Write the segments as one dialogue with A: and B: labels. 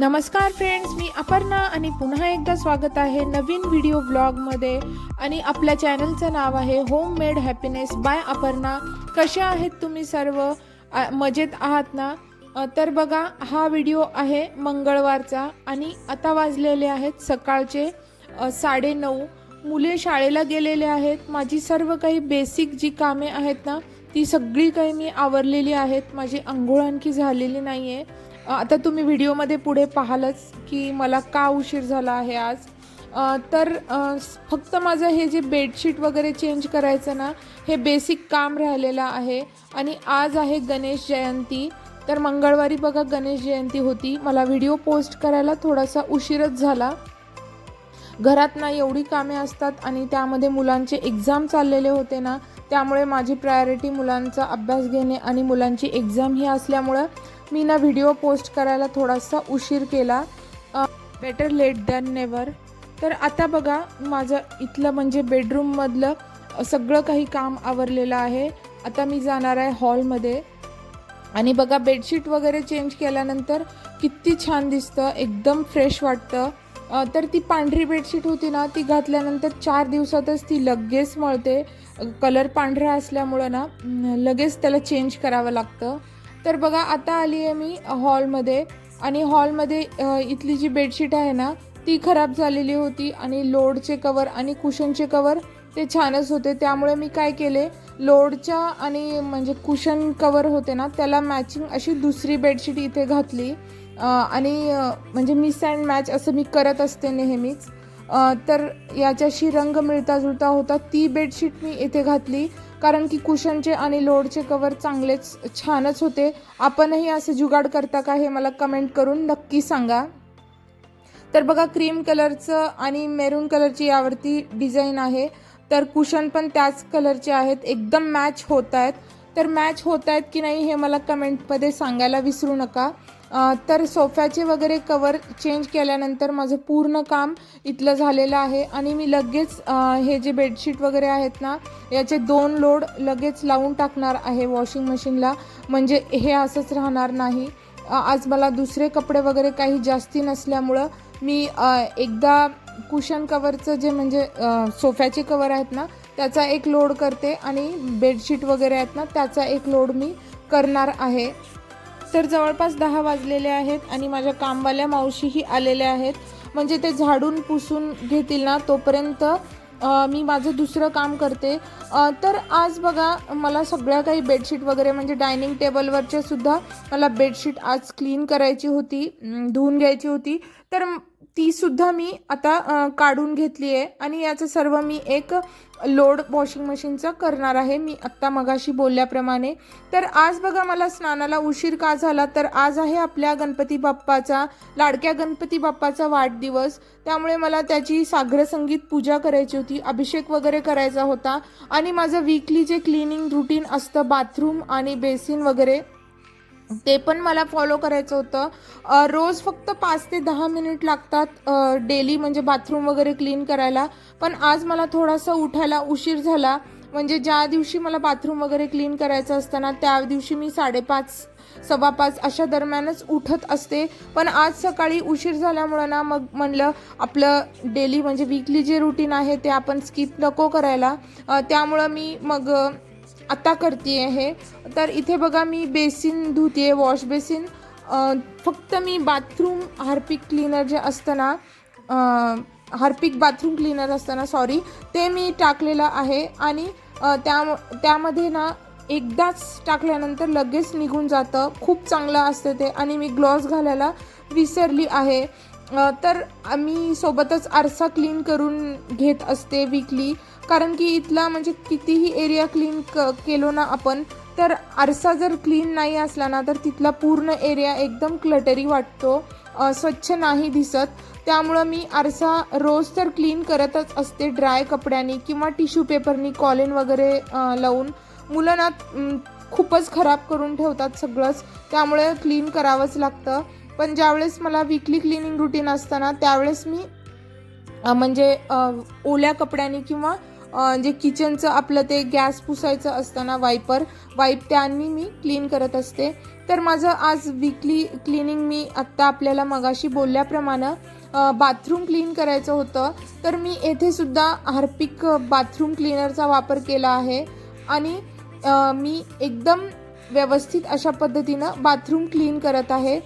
A: नमस्कार फ्रेंड्स मी अपर्णा आणि पुन्हा एकदा स्वागत आहे नवीन व्हिडिओ ब्लॉगमध्ये आणि आपल्या चॅनलचं नाव आहे home made happiness by Aparna. कसे आहेत तुम्ही सर्व? मजेत आहात ना? तर बघा हा व्हिडिओ आहे मंगळवारचा आणि आता वाजलेले आहेत सकाळचे साडे साडेनऊ. मुले शाळेला गेलेले आहेत. माझी सर्व काही बेसिक जी कामे आहेत ना ती सगळी काही मी आवरलेली आहेत. माझी आंघोळ आणखी झालेली नाही आहे आता तुम्ही व्हिडिओमध्ये पुढे पाहालच की मला का उशीर झाला आहे आज. तर फक्त माझं हे जे बेडशीट वगैरे चेंज करायचं ना हे बेसिक काम राहिलेलं आहे. आणि आज आहे गणेश जयंती. तर मंगळवारी बघा गणेश जयंती होती. मला व्हिडिओ पोस्ट करायला थोडासा उशीरच झाला. घरात ना एवढी कामे असतात आणि त्यामध्ये मुलांचे एक्झाम चाललेले होते ना त्यामुळे माझी प्रायोरिटी मुलांचा अभ्यास घेणे आणि मुलांची एक्झाम ही असल्यामुळं मी ना व्हिडिओ पोस्ट करायला थोडासा उशीर केला. बेटर लेट दॅन नेवर तर आता बघा माझं इथलं म्हणजे बेडरूममधलं सगळं काही काम आवरलेलं आहे. आता मी जाणार आहे हॉलमध्ये आणि बघा बेडशीट वगैरे चेंज केल्यानंतर किती छान दिसतं एकदम फ्रेश वाटतं. तर ती पांढरी बेडशीट होती ना ती घातल्यानंतर चार दिवसातच ती लगेच मळते. कलर पांढरा असल्यामुळं ना लगेच त्याला चेंज करावं लागतं. तर बघा आता आली आहे मी हॉलमध्ये आणि हॉलमध्ये इथली जी बेडशीट आहे ना ती खराब झालेली होती आणि लोडचे कवर आणि कुशनचे कवर ते छानच होते. त्यामुळे मी काय केले लोडच्या आणि म्हणजे कुशन कवर होते ना त्याला मॅचिंग अशी दुसरी बेडशीट इथे घातली. आणि म्हणजे मिस अँड मॅच असं मी करत असते नेहमीच. तर याच्याशी रंग मिळता जुळता होता. ती बेडशीट मी इथे घातली. कारण की कुशनचे आणि लोडचे कवर चांगलेच छानच होते. आपणही असं जुगाड करता का हे मला कमेंट करून नक्की सांगा. तर बघा क्रीम कलरचं आणि मेरून कलरची यावरती डिझाईन आहे. तर कुशन पण त्याच कलरचे आहेत. एकदम मॅच होत आहेत. तर मॅच होत आहेत की नाही हे मला कमेंटमध्ये सांगायला विसरू नका. तर सोफ्याचे वगैरे कवर चेंज केल्यानंतर माझं पूर्ण काम इथलं झालेलं आहे. आणि मी लगेच हे जे बेडशीट वगैरे आहेत ना याचे दोन लोड लगेच लावून टाकणार आहे वॉशिंग मशीनला म्हणजे हे असंच राहणार नाही. आज मला दुसरे कपडे वगैरे काही जास्ती नसल्यामुळं मी एकदा कुशन कवरचं जे म्हणजे सोफ्याचे कवर आहेत ना त्याचा एक लोड करते. आणि बेडशीट वगैरे आहेत ना त्याचा एक लोड मी करणार आहे. तर जवळपास दहा वाजलेले आहेत आणि माझ्या कामवाल्या मावशीही आलेल्या आहेत. म्हणजे ते झाडून पुसून घेतील ना तोपर्यंत मी माझं दुसरं काम करते. तर आज बघा मला सगळ्या काही बेडशीट वगैरे म्हणजे डायनिंग टेबलवरच्या सुद्धा मला बेडशीट आज क्लीन करायची होती धुवून घ्यायची होती. तर ती सुद्धा मी आता काढून घेतली आहे आणि याचं सर्व मी एक लोड वॉशिंग मशीनचं करणार आहे. मी आत्ता मगाशी बोलल्याप्रमाणे. तर आज बघा मला स्नानाला उशीर का झाला? तर आज आहे आपल्या गणपती बाप्पाचा लाडक्या गणपती बाप्पाचा वाढदिवस. त्यामुळे मला त्याची साग्र संगीत पूजा करायची होती अभिषेक वगैरे करायचा होता. आणि माझं वीकली जे क्लिनिंग रुटीन असतं बाथरूम आणि बेसिन वगैरे ते पण मला फॉलो करायचं होतं. रोज फक्त पाच ते दहा मिनिट लागतात डेली म्हणजे बाथरूम वगैरे क्लीन करायला. पण आज मला थोडासा उठायला उशीर झाला. म्हणजे ज्या दिवशी मला बाथरूम वगैरे क्लीन करायचं असतं ना त्या दिवशी मी साडेपाच सव्वा पाच अशा दरम्यानच उठत असते. पण आज सकाळी उशीर झाल्यामुळं ना मग म्हणलं आपलं डेली म्हणजे वीकली जे रुटीन आहे ते आपण स्किप नको करायला. त्यामुळं मी मग आता करते आहे. तर इथे बघा मी बेसिन धुते वॉश बेसिन. फक्त मी बाथरूम हार्पिक क्लीनर जे असतं ना हार्पिक बाथरूम क्लीनर असतं ना सॉरी ते मी टाकलेलं आहे. आणि त्या त्यामध्ये ना एकदाच टाकल्यानंतर लगेच निघून जातं. खूप चांगलं असतं ते. आणि मी ग्लॉस घालायला विसरली आहे. तर मी सोबतच आरसा क्लीन करून घेत असते विकली कारण की इथला म्हणजे कितीही एरिया क्लीन क केलो ना आपण तर आरसा जर क्लीन नाही असला ना तर तिथला पूर्ण एरिया एकदम क्लटरी वाटतो. स्वच्छ नाही दिसत. त्यामुळं मी आरसा रोज तर क्लीन करतच असते ड्राय कपड्यांनी किंवा टिश्यू पेपरनी कॉलिन वगैरे लावून. मुलं ना खूपच खराब करून ठेवतात सगळंच. त्यामुळे क्लीन करावंच लागतं. पण ज्यावेळेस मला वीकली क्लिनिंग रुटीन असताना त्यावेळेस मी म्हणजे ओल्या कपड्यांनी किंवा जे किचनचं आपलं ते गॅस पुसायचं असताना वायपर वाईप त्यांनी मी क्लीन करत असते. तर माझं आज वीकली क्लिनिंग मी आत्ता आपल्याला मगाशी बोलल्याप्रमाणे बाथरूम क्लीन करायचं होतं. तर मी येथे सुद्धा हार्पिक बाथरूम क्लीनरचा वापर केला आहे. आणि मी एकदम व्यवस्थित अशा पद्धतीनं बाथरूम क्लीन करत आहे.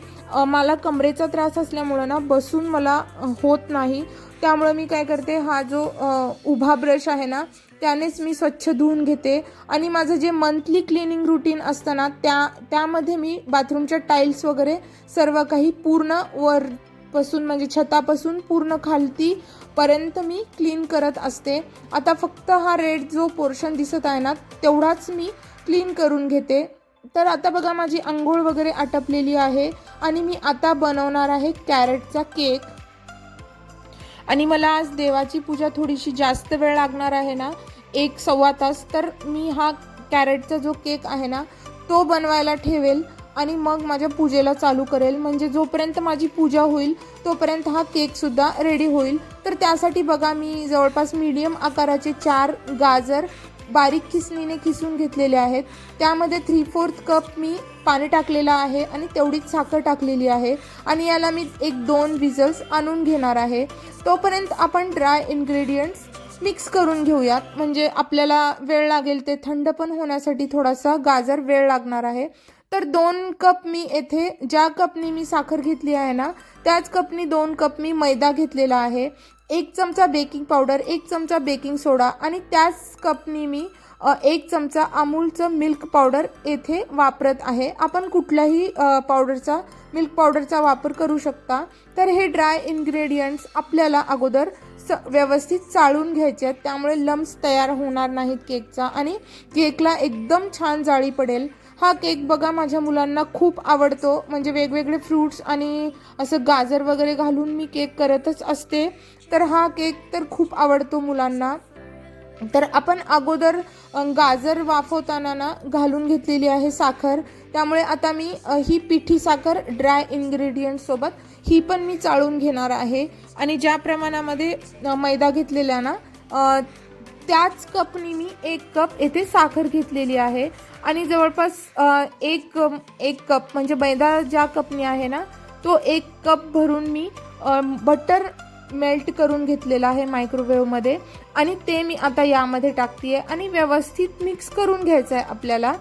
A: मला कमरेचा त्रास असल्यामुळं ना बसून मला होत नाही. त्यामुळं मी काय करते हा जो उभा ब्रश आहे ना त्यानेच मी स्वच्छ धुवून घेते. आणि माझं जे मंथली क्लिनिंग रुटीन असतं ना त्या त्यामध्ये मी बाथरूमच्या टाईल्स वगैरे सर्व काही पूर्ण वरपासून म्हणजे छतापासून पूर्ण खालती पर्यंत मी क्लीन करत असते. आता फक्त हा रेड जो पोर्शन दिसत आहे ना तेवढाच मी क्लीन करून घेते. तर आता बघा माझी आंघोळ वगैरे आटपलेली आहे आणि मी आता बनवणार आहे कॅरेटचा केक. आणि मला आज देवाची पूजा थोडीशी जास्त वेळ लागणार आहे ना एक सव्वा तास. तर मी हा कॅरेटचा जो केक आहे ना तो बनवायला ठेवेल आणि मग माझ्या पूजेला चालू करेल. म्हणजे जोपर्यंत माझी पूजा होईल तोपर्यंत हा केकसुद्धा रेडी होईल. तर त्यासाठी बघा मी जवळपास मीडियम आकाराचे चार गाजर बारीक किसणीने किसून घेतलेले आहेत. त्यामध्ये थ्री फोर्थ कप मी पाणी टाकलेलं आहे आणि तेवढीच साखर टाकलेली आहे. आणि याला मी एक दोन विजल्स आणून घेणार आहे. तोपर्यंत आपण ड्राय इन्ग्रेडियंट्स मिक्स करून घेऊयात. म्हणजे आपल्याला वेळ लागेल ते थंड पण होण्यासाठी थोडासा गाजर वेळ लागणार आहे. तर दोन कप मी येथे ज्या कपनी मी साखर घेतली आहे ना त्याच कपनी दोन कप मी मैदा घेतलेला आहे. एक चमचा बेकिंग पावडर एक चमचा बेकिंग सोडा आणि त्याच कपनी मी एक चमचा अमूलचं मिल्क पावडर येथे वापरत आहे. आपण कुठल्याही पावडरचा मिल्क पावडरचा वापर करू शकता. तर हे ड्राय इन्ग्रेडियंट्स आपल्याला अगोदर स व्यवस्थित चाळून घ्यायचे आहेत. त्यामुळे लम्स तयार होणार नाहीत केकचा आणि केकला एकदम छान जाळी पडेल. हा केक बघा माझ्या मुलांना खूप आवडतो. म्हणजे वेगवेगळे फ्रूट्स आणि असं गाजर वगैरे घालून मी केक करतच असते. तर हा केक तर खूप आवडतो मुलांना. तर आपण अगोदर गाजर वाफवताना ना घालून घेतलेली आहे साखर. त्यामुळे आता मी ही पिठी साखर ड्राय इन्ग्रेडियंटसोबत ही पण मी चाळून घेणार आहे. आणि ज्या प्रमाणामध्ये मैदा घेतलेला ना त्याच कपनी मी एक कप येथे साखर घेतलेली आहे. आणि जवळपास एक एक कप म्हणजे मैदा ज्या कपनी आहे ना तो एक कप भरून मी बटर मेल्ट करून घेतलेला आहे मायक्रोवेव्हमध्ये. आणि ते मी आता यामध्ये टाकते आणि व्यवस्थित मिक्स करून घ्यायचं आहे आपल्याला.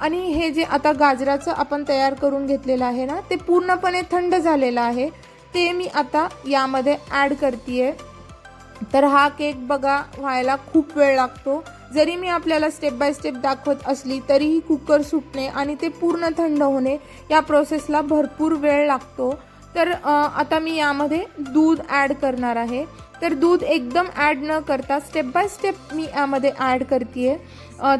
A: आणि हे जे आता गाजराचं आपण तयार करून घेतलेलं आहे ना ते पूर्णपणे थंड झालेलं आहे. ते मी आता यामध्ये ॲड करते आहे तर हा केक बघा व्हायला खूप वेळ लागतो. जरी मी आपल्याला स्टेप बाय स्टेप दाखवत असली तरीही कुकर सुटणे आणि ते पूर्ण थंड होणे या प्रोसेसला भरपूर वेळ लागतो. तर आता मी यामध्ये दूध ॲड करणार आहे. तर दूध एकदम ॲड न करता स्टेप बाय स्टेप मी यामध्ये ॲड करते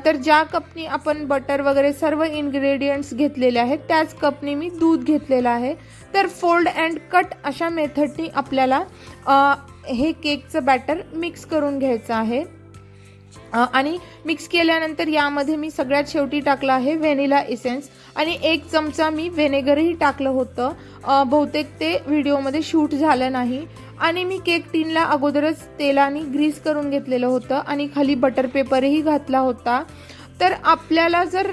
A: तर ज्या कपनी आपण बटर वगैरे सर्व इन्ग्रेडियंट्स घेतलेले आहेत त्याच कपनी मी दूध घेतलेलं आहे. तर फोल्ड अँड कट अशा मेथडनी आपल्याला हे केकचं बॅटर मिक्स करून घ्यायचं आहे. आणि मिक्स केल्यानंतर यामध्ये मी सगळ्यात शेवटी टाकलं आहे व्हेनिला इसेन्स आणि एक चमचा मी व्हेनेगरही टाकलं होतं. बहुतेक ते व्हिडिओमध्ये शूट झालं नाही. आणि मी केक टीनला अगोदरच तेलाने ग्रीस करून घेतलेलं होतं आणि खाली बटर पेपरही घातला होता. तर आपल्याला जर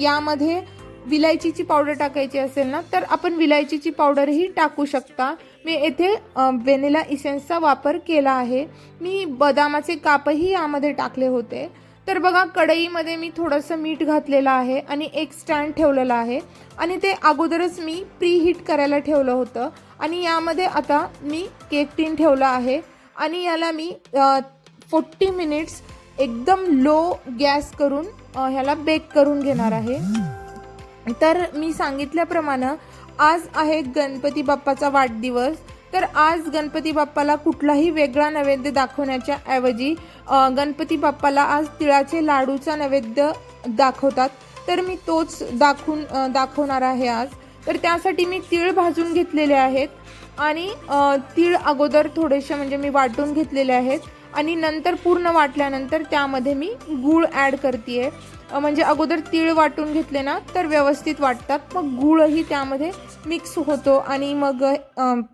A: यामध्ये विलायचीची पावडर टाकायची असेल ना तर आपण विलायचीची पावडरही टाकू शकता. मी येथे व्हेनिला इसेन्सचा वापर केला आहे. मी बदामाचे कापही यामध्ये टाकले होते. तर बघा कढईमध्ये मी थोडंसं मीठ घातलेलं आहे आणि एक स्टँड ठेवलेलं आहे. आणि ते अगोदरच मी प्री हीट करायला ठेवलं होतं. आणि यामध्ये आता मी केक टीन ठेवला आहे. आणि याला मी फोर्टी मिनिट्स एकदम लो गॅस करून ह्याला बेक करून घेणार आहे. तर मी सांगितल्याप्रमाणे आज आहे गणपती बाप्पाचा वाढदिवस. तर आज गणपती बाप्पाला कुठलाही वेगळा नैवेद्य दाखवण्याच्या ऐवजी गणपती बाप्पाला आज तिळाचे लाडूचा नैवेद्य दाखवतात. तर मी तोच दाखवून दाखवणार आहे आज. तर त्यासाठी मी तीळ भाजून घेतलेले आहेत. आणि तिळ तीळ अगोदर थोडेसे म्हणजे मी वाटून घेतलेले आहेत. आणि नंतर पूर्ण वाटल्यानंतर त्यामध्ये मी गूळ ॲड करते म्हणजे अगोदर तीळ वाटून घेतले ना तर व्यवस्थित वाटतात. मग गूळही त्यामध्ये मिक्स होतो आणि मग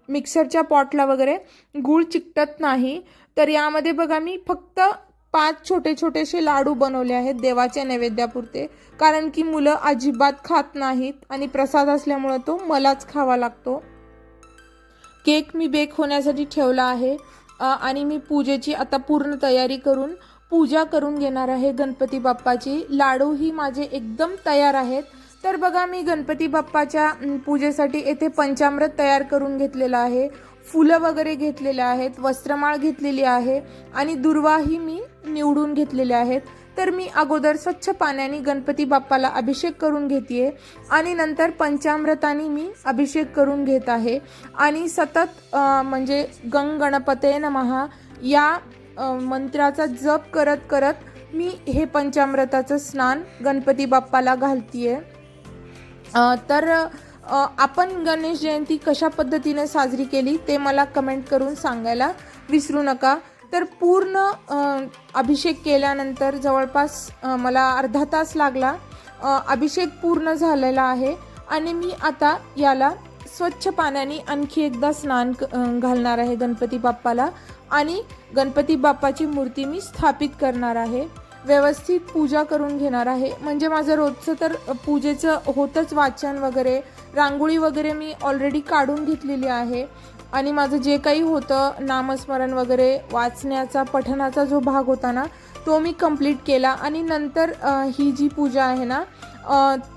A: मिक्सरच्या पॉटला वगैरे गूळ चिकटत नाही. तर यामध्ये बघा मी फक्त पाच छोटे छोटेसे लाडू बनवले आहेत देवाच्या नैवेद्यापुरते. कारण की मुलं अजिबात खात नाहीत आणि प्रसाद असल्यामुळं तो मलाच खावा लागतो. केक मी बेक होण्यासाठी ठेवला आहे. आणि मी पूजेची आता पूर्ण तयारी करून पूजा करून घेणार आहे गणपती बाप्पाची. लाडूही माझे एकदम तयार आहेत. तर बघा मी गणपती बाप्पाच्या पूजेसाठी येथे पंचामृत तयार करून घेतलेलं आहे. फुलं वगैरे घेतलेले आहेत वस्त्रमाळ घेतलेली आहे आणि दुर्वाही मी निवडून घेतलेले आहेत. तर मी अगोदर स्वच्छ पाण्याने गणपती बाप्पाला अभिषेक करून घेते आणि नंतर पंचामृताने मी अभिषेक करून घेत आहे. आणि सतत म्हणजे गंग गणपते नमहा या मंत्राचा जप करत करत मी हे पंचामृताचं स्नान गणपती बाप्पाला घालतीये. तर आपण गणेश जयंती कशा पद्धतीने साजरी केली ते मला कमेंट करून सांगायला विसरू नका. तर पूर्ण अभिषेक केल्यानंतर जवळपास मला अर्धा तास लागला. अभिषेक पूर्ण झालेला आहे आणि मी आता याला स्वच्छ पाण्याने आणखी एकदा स्नान क- घालणार आहे गणपती बाप्पाला आणि गणपती बाप्पाची मूर्ती मी स्थापित करणार आहे. व्यवस्थित पूजा करून घेणार आहे. म्हणजे माझं रोजचं तर पूजेचं होतंच वाचन वगैरे रांगोळी वगैरे मी ऑलरेडी काढून घेतलेली आहे. आणि माझं जे काही होतं नामस्मरण वगैरे वाचण्याचा पठणाचा जो भाग होता ना तो मी कंप्लीट केला. आणि नंतर ही जी पूजा आहे ना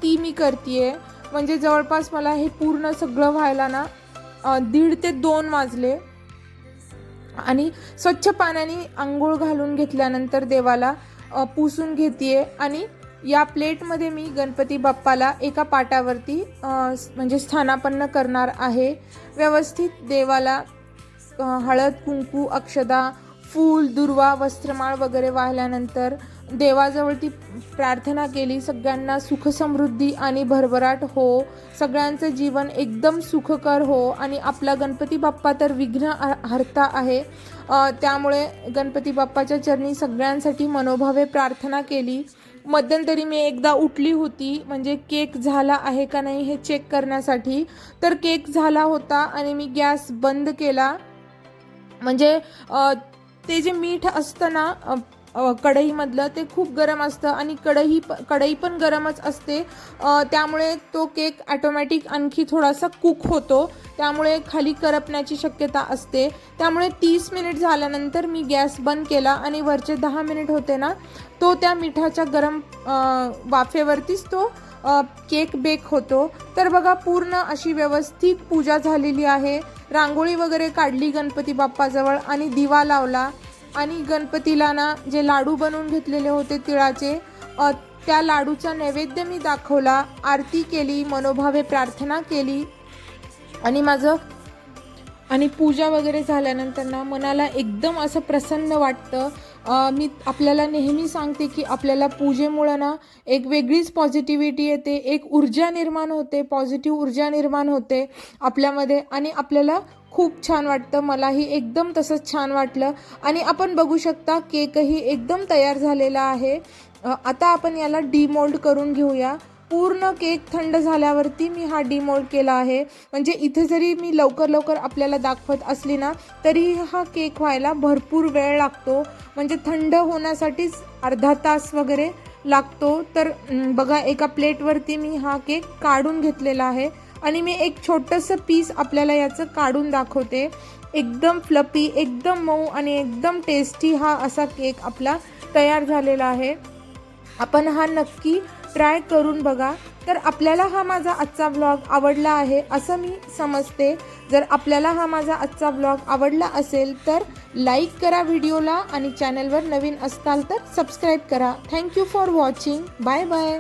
A: ती मी करते म्हणजे जवळपास मला हे पूर्ण सगळं व्हायला ना दीड ते दोन वाजले. आणि स्वच्छ पाण्याने आंघोळ घालून घेतल्यानंतर देवाला पुसून घेते आणि या प्लेटमध्ये मी गणपती बाप्पाला एका पाटावरती म्हणजे स्थानापन्न करणार आहे. व्यवस्थित देवाला हळद कुंकू अक्षदा फूल दुर्वा वस्त्रमाळ वगैरे वाहिल्यानंतर देवाजवळ ती प्रार्थना केली सगळ्यांना सुख समृद्धी आणि भरभराट हो. सगळ्यांचं जीवन एकदम सुखकर हो आणि आपला गणपती बाप्पा तर विघ्न हरता आहे. त्यामुळे गणपती बाप्पाच्या चरणी सगळ्यांसाठी मनोभावे प्रार्थना केली. मध्यंतरी मी एकदा उठली होती म्हणजे केक झाला आहे का नाही हे चेक करण्यासाठी. तर केक झाला होता आणि मी गॅस बंद केला. म्हणजे ते जे मीठ असतं ना कढईमधलं ते खूप गरम असतं आणि कढई प कढई पण गरमच असते. त्यामुळे तो केक ॲटोमॅटिक आणखी थोडासा कुक होतो. त्यामुळे खाली करपण्याची शक्यता असते. त्यामुळे तीस मिनिट झाल्यानंतर मी गॅस बंद केला आणि वरचे दहा मिनिट होते ना तो त्या मिठाच्या गरम वाफेवरतीच तो केक बेक होतो. तर बघा पूर्ण अशी व्यवस्थित पूजा झालेली आहे. रांगोळी वगैरे काढली गणपती बाप्पाजवळ आणि दिवा लावला. आणि गणपतीला ना जे लाडू बनवून घेतलेले होते तिळाचे त्या लाडूचा नैवेद्य मी दाखवला आरती केली मनोभावे प्रार्थना केली. आणि माझं आणि पूजा वगैरे झाल्यानंतर ना मनाला एकदम असं प्रसन्न वाटतं. मी आपल्याला नेहमी सांगते की आपल्याला पूजेमुळं ना एक वेगळीच पॉझिटिव्हिटी येते एक ऊर्जा निर्माण होते पॉझिटिव्ह ऊर्जा निर्माण होते आपल्यामध्ये. आणि आपल्याला खूप छान वाटतं. मलाही एकदम तसंच छान वाटलं. आणि आपण बघू शकता केकही एकदम तयार झालेला आहे. आता आपण याला डीमोल्ड करून घेऊया. पूर्ण केक थंड झाल्यावरती मी हा डीमोल्ड केला आहे. म्हणजे इथे जरी मी लवकर लवकर आपल्याला दाखवत असली ना तरीही हा केक व्हायला भरपूर वेळ लागतो. म्हणजे थंड होण्यासाठीच अर्धा तास वगैरे लागतो. तर बघा एका प्लेटवरती मी हा केक काढून घेतलेला आहे. आणि मी एक छोटंसं पीस आपल्याला याचं काढून दाखवते. एकदम फ्लपी एकदम मऊ आणि एकदम टेस्टी हा असा केक आपला तयार झालेला आहे. आपण हा नक्की ट्राय करून बघा. तर आपल्याला हा माझा आजचा व्लॉग आवडला आहे असं मी समजते. जर आपल्याला हा माझा आजचा व्लॉग आवडला असेल तर लाईक करा व्हिडिओला आणि चॅनलवर नवीन असताल तर सबस्क्राईब करा. Thank you for watching bye bye